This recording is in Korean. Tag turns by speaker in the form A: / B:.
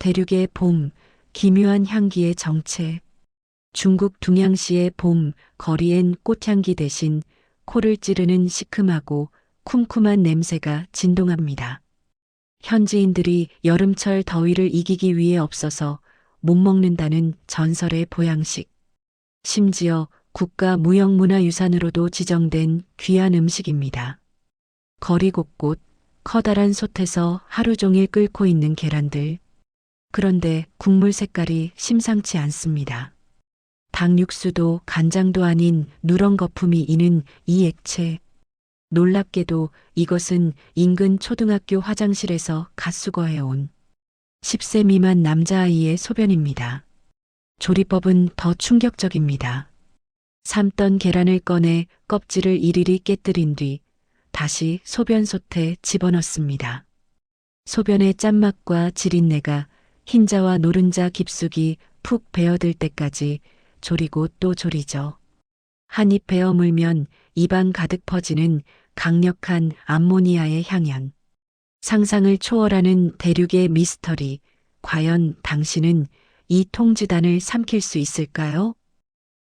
A: 대륙의 봄, 기묘한 향기의 정체. 중국 둥양시의 봄, 거리엔 꽃향기 대신 코를 찌르는 시큼하고 쿰쿰한 냄새가 진동합니다. 현지인들이 여름철 더위를 이기기 위해 없어서 못 먹는다는 전설의 보양식. 심지어 국가 무형문화유산으로도 지정된 귀한 음식입니다. 거리 곳곳 커다란 솥에서 하루 종일 끓고 있는 계란들. 그런데 국물 색깔이 심상치 않습니다. 닭 육수도 간장도 아닌 누런 거품이 이는 이 액체. 놀랍게도 이것은 인근 초등학교 화장실에서 갓수거해온 10세 미만 남자아이의 소변입니다. 조리법은 더 충격적입니다. 삶던 계란을 꺼내 껍질을 이리리 깨뜨린 뒤 다시 소변솥에 집어넣습니다. 소변의 짠맛과 지린내가 흰자와 노른자 깊숙이 푹 배어들 때까지 조리고 또 조리죠. 한 입 베어 물면 입안 가득 퍼지는 강력한 암모니아의 향연. 상상을 초월하는 대륙의 미스터리. 과연 당신은 이 통지단을 삼킬 수 있을까요?